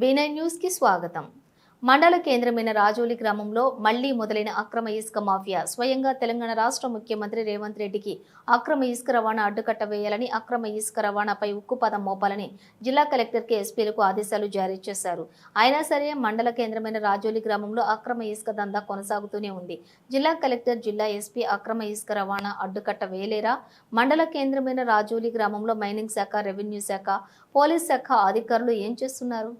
బీనై న్యూస్కి స్వాగతం. మండల కేంద్రమైన రాజోలి గ్రామంలో మళ్ళీ మొదలైన అక్రమ ఇసుక మాఫియా స్వయంగా తెలంగాణ రాష్ట్ర ముఖ్యమంత్రి రేవంత్ రెడ్డికి అక్రమ ఇసుక రవాణా అడ్డుకట్ట వేయాలని అక్రమ ఇసుక రవాణాపై ఉక్కుపదం మోపాలని జిల్లా కలెక్టర్కి ఎస్పీలకు ఆదేశాలు జారీ చేశారు. అయినా సరే మండల కేంద్రమైన రాజోలి గ్రామంలో అక్రమ ఇసుక దందా కొనసాగుతూనే ఉంది. జిల్లా కలెక్టర్ జిల్లా ఎస్పీ అక్రమ ఇసుక రవాణా అడ్డుకట్ట వేయలేరా? మండల కేంద్రమైన రాజోలి గ్రామంలో మైనింగ్ శాఖ రెవెన్యూ శాఖ పోలీస్ శాఖ అధికారులు ఏం చేస్తున్నారు?